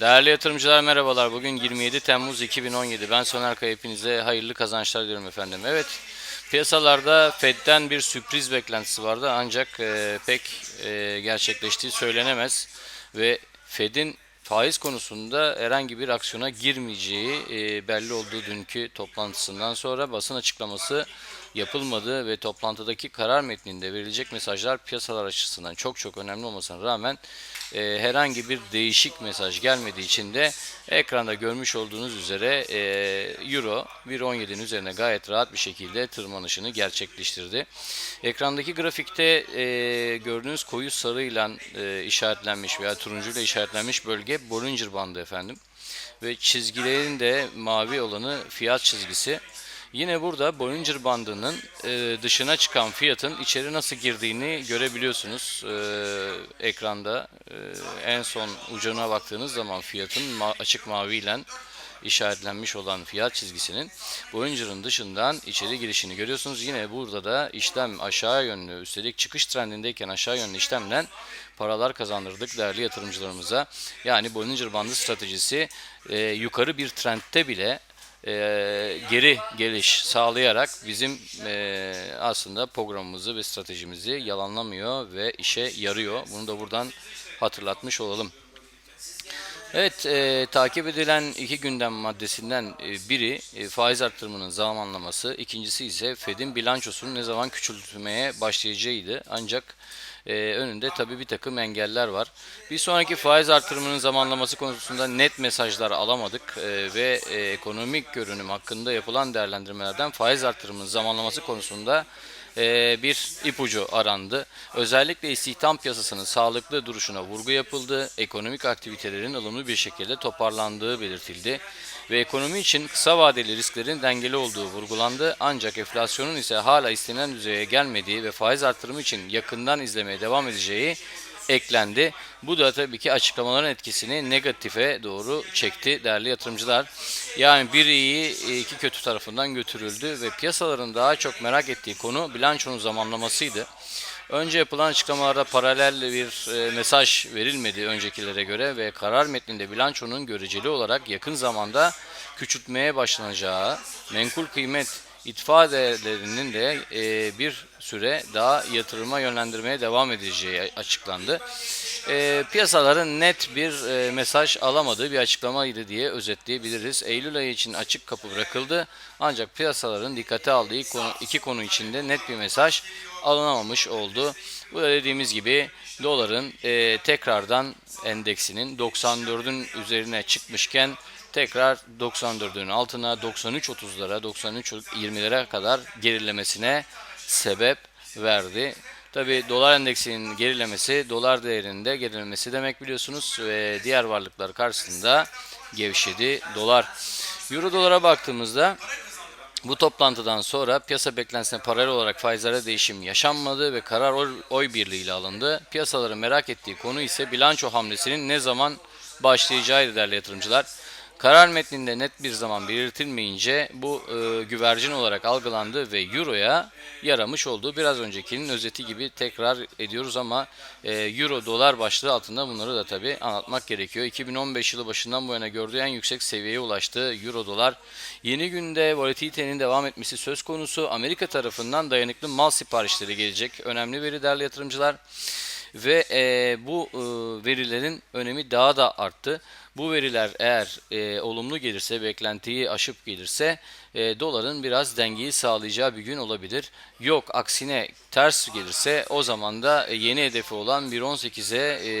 Değerli yatırımcılar merhabalar. Bugün 27 Temmuz 2017. Ben Soner Kaya. Hepinize hayırlı kazançlar diliyorum efendim. Evet, piyasalarda Fed'den bir sürpriz beklentisi vardı ancak e, pek e, gerçekleştiği söylenemez. Ve Fed'in faiz konusunda herhangi bir aksiyona girmeyeceği e, belli olduğu dünkü toplantısından sonra basın açıklaması yapılmadı ve toplantıdaki karar metninde verilecek mesajlar piyasalar açısından çok çok önemli olmasına rağmen e, herhangi bir değişik mesaj gelmediği için de ekranda görmüş olduğunuz üzere e, Euro 1.17'nin üzerine gayet rahat bir şekilde tırmanışını gerçekleştirdi. Ekrandaki grafikte e, gördüğünüz koyu sarıyla e, işaretlenmiş veya turuncuyla işaretlenmiş bölge Bollinger bandı efendim. Ve çizgilerin de mavi olanı fiyat çizgisi. Yine burada Bollinger bandının e, dışına çıkan fiyatın içeri nasıl girdiğini görebiliyorsunuz e, ekranda. E, en son ucuna baktığınız zaman fiyatın açık mavi ile işaretlenmiş olan fiyat çizgisinin Bollinger'ın dışından içeri girişini görüyorsunuz. Yine burada da işlem aşağı yönlü üstelik çıkış trendindeyken aşağı yönlü işlemden paralar kazandırdık değerli yatırımcılarımıza. Yani Bollinger bandı stratejisi e, yukarı bir trendte bile e, geri geliş sağlayarak bizim e, aslında programımızı ve stratejimizi yalanlamıyor ve işe yarıyor. Bunu da buradan hatırlatmış olalım. Evet, e, takip edilen iki gündem maddesinden e, biri e, faiz arttırımının zamanlaması, ikincisi ise Fed'in bilançosunu ne zaman küçültmeye başlayacağıydı. Ancak e, önünde tabii bir takım engeller var. Bir sonraki faiz artırımının zamanlaması konusunda net mesajlar alamadık e, ve e, ekonomik görünüm hakkında yapılan değerlendirmelerden faiz artırımının zamanlaması konusunda e, bir ipucu arandı. Özellikle istihdam piyasasının sağlıklı duruşuna vurgu yapıldı. Ekonomik aktivitelerin ılımlı bir şekilde toparlandığı belirtildi ve ekonomi için kısa vadeli risklerin dengeli olduğu vurgulandı. Ancak enflasyonun ise hala istenilen düzeye gelmediği ve faiz artırımı için yakından izlemeye devam edeceği eklendi. Bu da tabii ki açıklamaların etkisini negatife doğru çekti değerli yatırımcılar. Yani bir iyi iki kötü tarafından götürüldü ve piyasaların daha çok merak ettiği konu bilançonun zamanlamasıydı. Önce yapılan açıklamalarda paralel bir e, mesaj verilmedi öncekilere göre ve karar metninde bilançonun göreceli olarak yakın zamanda küçültmeye başlanacağı, menkul kıymet itfa değerlerinin de e, bir süre daha yatırıma yönlendirmeye devam edeceği açıklandı. E, piyasaların net bir e, mesaj alamadığı bir açıklamaydı diye özetleyebiliriz. Eylül ayı için açık kapı bırakıldı ancak piyasaların dikkate aldığı konu, iki konu içinde net bir mesaj alınamamış oldu. Bu da dediğimiz gibi doların e, tekrardan endeksinin 94'ün üzerine çıkmışken tekrar 94'ün altına 93.30'lara 93.20'lere kadar gerilemesine sebep verdi. Tabi dolar endeksinin gerilemesi dolar değerinde gerilemesi demek biliyorsunuz ve diğer varlıklar karşısında gevşedi dolar. Euro dolara baktığımızda bu toplantıdan sonra piyasa beklentisine paralel olarak faizlere değişim yaşanmadı ve karar oy, oy birliğiyle alındı. Piyasaların merak ettiği konu ise bilanço hamlesinin ne zaman başlayacağıydı değerli yatırımcılar. Karar metninde net bir zaman belirtilmeyince bu e, güvercin olarak algılandı ve Euro'ya yaramış oldu. Biraz öncekinin özeti gibi tekrar ediyoruz ama e, Euro dolar başlığı altında bunları da tabi anlatmak gerekiyor. 2015 yılı başından bu yana gördüğü en yüksek seviyeye ulaştı Euro dolar. Yeni günde volatilitenin devam etmesi söz konusu. Amerika tarafından dayanıklı mal siparişleri gelecek. Önemli veri değerli yatırımcılar ve e, bu e, verilerin önemi daha da arttı. Bu veriler eğer e, olumlu gelirse, beklentiyi aşıp gelirse e, doların biraz dengeyi sağlayacağı bir gün olabilir. Yok aksine ters gelirse o zaman da e, yeni hedefi olan 1.18'e e,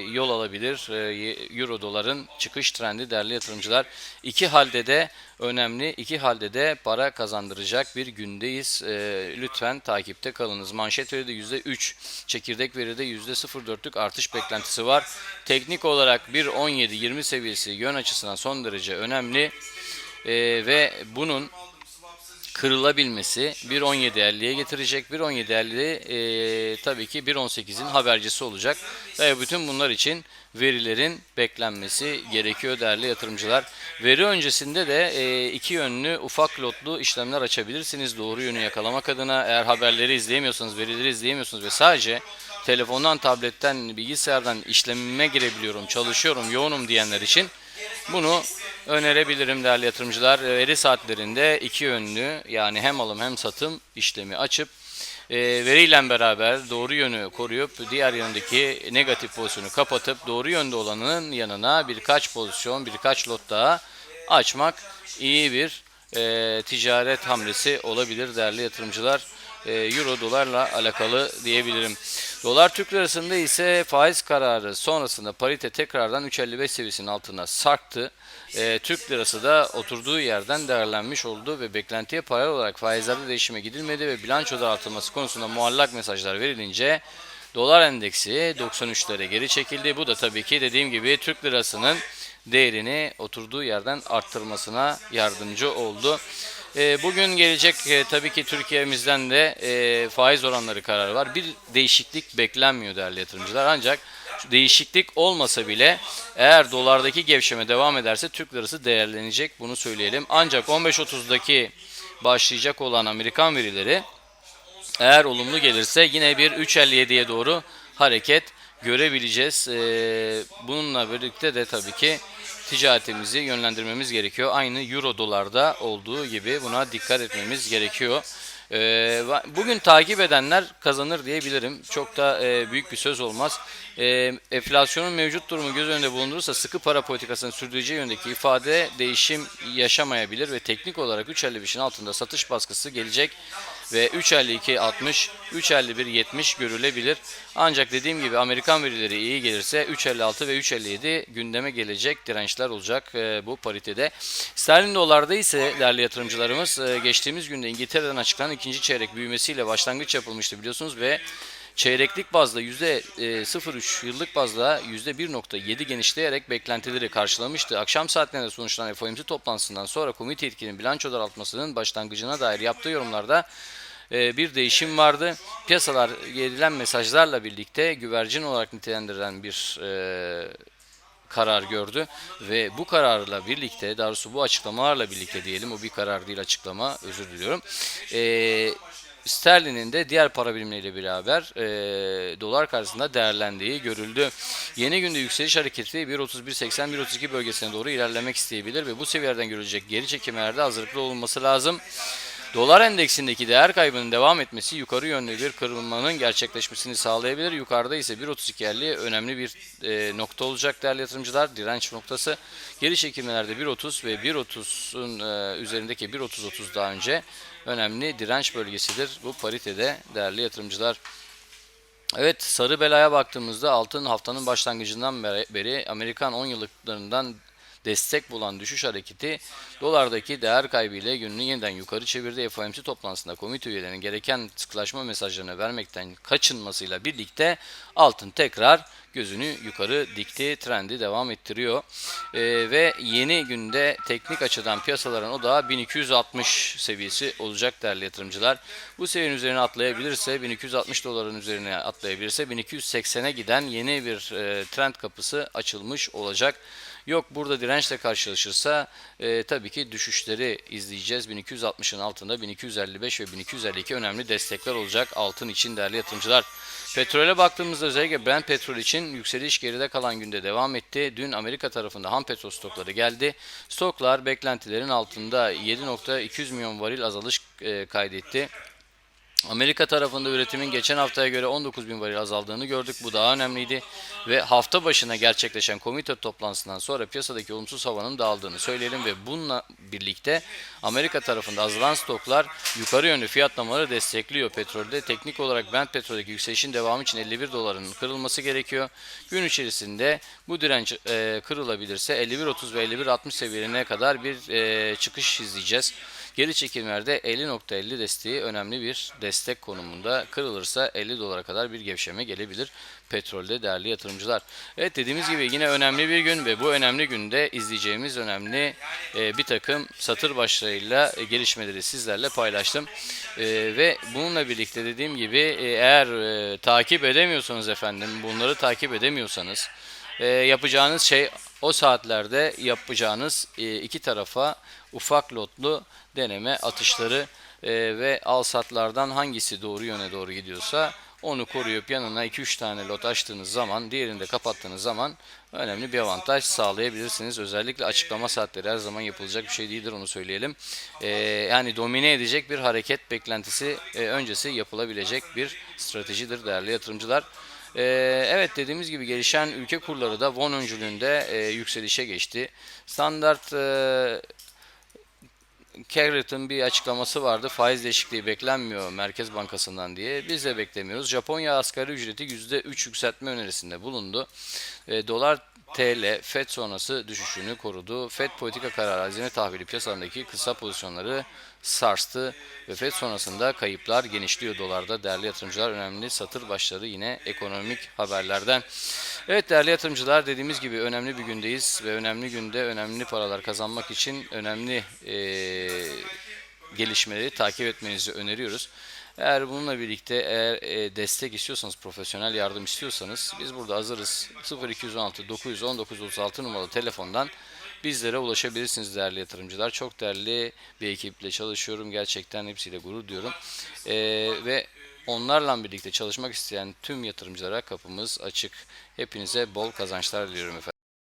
yol alabilir e, Euro doların çıkış trendi değerli yatırımcılar. İki halde de önemli, iki halde de para kazandıracak bir gündeyiz. E, lütfen takipte kalınız. Manşet veride %3, çekirdek veride %0.4'lük artış beklentisi var. Teknik olarak 1.17-20 seviyesi yön açısından son derece önemli e, ve bunun kırılabilmesi 1.17.50'ye getirecek. 1.17.50 e, tabii ki 1.18'in habercisi olacak. Ve bütün bunlar için verilerin beklenmesi gerekiyor değerli yatırımcılar. Veri öncesinde de e, iki yönlü ufak lotlu işlemler açabilirsiniz doğru yönü yakalamak adına. Eğer haberleri izleyemiyorsanız, verileri izleyemiyorsunuz ve sadece telefondan, tabletten, bilgisayardan işlemime girebiliyorum, çalışıyorum, yoğunum diyenler için bunu önerebilirim değerli yatırımcılar. Veri saatlerinde iki yönlü yani hem alım hem satım işlemi açıp e, veriyle beraber doğru yönü koruyup diğer yöndeki negatif pozisyonu kapatıp doğru yönde olanın yanına birkaç pozisyon, birkaç lot daha açmak iyi bir e, ticaret hamlesi olabilir değerli yatırımcılar. E, Euro dolarla alakalı diyebilirim. Dolar Türk lirasında ise faiz kararı sonrasında parite tekrardan 3.55 seviyesinin altına sarktı. E, Türk lirası da oturduğu yerden değerlenmiş oldu ve beklentiye paralel olarak faizlerde değişime gidilmedi ve bilançoda artılması konusunda muallak mesajlar verilince dolar endeksi 93'lere geri çekildi. Bu da tabii ki dediğim gibi Türk lirasının değerini oturduğu yerden arttırmasına yardımcı oldu. E, bugün gelecek e, tabii ki Türkiye'mizden de e, faiz oranları kararı var. Bir değişiklik beklenmiyor değerli yatırımcılar ancak değişiklik olmasa bile eğer dolardaki gevşeme devam ederse Türk lirası değerlenecek bunu söyleyelim. Ancak 15.30'daki başlayacak olan Amerikan verileri eğer olumlu gelirse yine bir 3.57'ye doğru hareket görebileceğiz. Ee, bununla birlikte de tabii ki ticaretimizi yönlendirmemiz gerekiyor. Aynı euro dolarda olduğu gibi buna dikkat etmemiz gerekiyor. Va- bugün takip edenler kazanır diyebilirim. Çok da e, büyük bir söz olmaz. Ee, enflasyonun mevcut durumu göz önünde bulundurursa sıkı para politikasının sürdüreceği yöndeki ifade değişim yaşamayabilir ve teknik olarak 3.55'in altında satış baskısı gelecek ve 3.52 60, 3.51 70 görülebilir. Ancak dediğim gibi Amerikan verileri iyi gelirse 3.56 ve 3.57 gündeme gelecek dirençler olacak e, bu paritede. Sterlin dolarda ise değerli yatırımcılarımız e, geçtiğimiz günde İngiltere'den açıklanan ikinci çeyrek büyümesiyle başlangıç yapılmıştı biliyorsunuz ve çeyreklik bazda %0.3 yıllık bazda %1.7 genişleyerek beklentileri karşılamıştı. Akşam saatlerinde sonuçlanan FOMC toplantısından sonra komite yetkilinin bilanço daraltmasının başlangıcına dair yaptığı yorumlarda e, bir değişim vardı. Piyasalar gerilen mesajlarla birlikte güvercin olarak nitelendirilen bir e, karar gördü ve bu kararla birlikte daha doğrusu bu açıklamalarla birlikte diyelim o bir karar değil açıklama özür diliyorum. E, sterlinin de diğer para birimleriyle beraber e, dolar karşısında değerlendiği görüldü. Yeni günde yükseliş hareketi 1.31.80-1.32 bölgesine doğru ilerlemek isteyebilir ve bu seviyelerden görülecek geri çekimlerde hazırlıklı olunması lazım. Dolar endeksindeki değer kaybının devam etmesi yukarı yönlü bir kırılmanın gerçekleşmesini sağlayabilir. Yukarıda ise 1.32.50 önemli bir e, nokta olacak değerli yatırımcılar. Direnç noktası. Geri çekilmelerde 1.30 ve 1.30'un e, üzerindeki 1.30-30 daha önce önemli direnç bölgesidir. Bu paritede değerli yatırımcılar. Evet sarı belaya baktığımızda altın haftanın başlangıcından beri Amerikan 10 yıllıklarından destek bulan düşüş hareketi dolardaki değer kaybıyla gününü yeniden yukarı çevirdi. FOMC toplantısında komite üyelerinin gereken sıkılaşma mesajlarını vermekten kaçınmasıyla birlikte altın tekrar gözünü yukarı dikti, trendi devam ettiriyor. Ee, ve yeni günde teknik açıdan piyasaların odağı 1260 seviyesi olacak değerli yatırımcılar. Bu seviyenin üzerine atlayabilirse 1260 doların üzerine atlayabilirse 1280'e giden yeni bir e, trend kapısı açılmış olacak. Yok burada dirençle karşılaşırsa e, tabii ki düşüşleri izleyeceğiz. 1260'ın altında 1255 ve 1252 önemli destekler olacak altın için değerli yatırımcılar. Petrole baktığımızda özellikle Brent petrol için yükseliş geride kalan günde devam etti. Dün Amerika tarafında ham petrol stokları geldi. Stoklar beklentilerin altında 7.200 milyon varil azalış e, kaydetti. Amerika tarafında üretimin geçen haftaya göre 19 bin varil azaldığını gördük. Bu daha önemliydi. Ve hafta başına gerçekleşen komite toplantısından sonra piyasadaki olumsuz havanın dağıldığını söyleyelim ve bununla birlikte Amerika tarafında azalan stoklar yukarı yönlü fiyatlamaları destekliyor petrolde. Teknik olarak Brent petroldeki yükselişin devamı için 51 doların kırılması gerekiyor. Gün içerisinde bu direnç e, kırılabilirse 51.30 ve 51.60 seviyelerine kadar bir e, çıkış izleyeceğiz. Geri çekimlerde 50.50 desteği önemli bir destek konumunda. Kırılırsa 50 dolara kadar bir gevşeme gelebilir petrolde değerli yatırımcılar. Evet dediğimiz gibi yine önemli bir gün ve bu önemli günde izleyeceğimiz önemli e, bir takım satır başlarıyla e, gelişmeleri sizlerle paylaştım. E, ve bununla birlikte dediğim gibi e, eğer e, takip edemiyorsanız efendim bunları takip edemiyorsanız e, yapacağınız şey o saatlerde yapacağınız e, iki tarafa ufak lotlu deneme atışları e, ve al satlardan hangisi doğru yöne doğru gidiyorsa onu koruyup yanına 2-3 tane lot açtığınız zaman, diğerini de kapattığınız zaman önemli bir avantaj sağlayabilirsiniz. Özellikle açıklama saatleri her zaman yapılacak bir şey değildir onu söyleyelim. Ee, yani domine edecek bir hareket beklentisi e, öncesi yapılabilecek bir stratejidir değerli yatırımcılar. Ee, evet dediğimiz gibi gelişen ülke kurları da won öncülüğünde e, yükselişe geçti. Standart e, Carrot'ın bir açıklaması vardı. Faiz değişikliği beklenmiyor Merkez Bankası'ndan diye. Biz de beklemiyoruz. Japonya asgari ücreti %3 yükseltme önerisinde bulundu. E, dolar TL FED sonrası düşüşünü korudu. FED politika kararı hazine tahvili piyasalarındaki kısa pozisyonları sarstı ve FED sonrasında kayıplar genişliyor dolarda. Değerli yatırımcılar önemli satır başları yine ekonomik haberlerden. Evet değerli yatırımcılar dediğimiz gibi önemli bir gündeyiz ve önemli günde önemli paralar kazanmak için önemli eee, gelişmeleri takip etmenizi öneriyoruz. Eğer bununla birlikte eğer e, destek istiyorsanız, profesyonel yardım istiyorsanız biz burada hazırız. 0216 919 36 numaralı telefondan bizlere ulaşabilirsiniz değerli yatırımcılar. Çok değerli bir ekiple çalışıyorum. Gerçekten hepsiyle gurur duyuyorum. E, ve onlarla birlikte çalışmak isteyen tüm yatırımcılara kapımız açık. Hepinize bol kazançlar diliyorum efendim.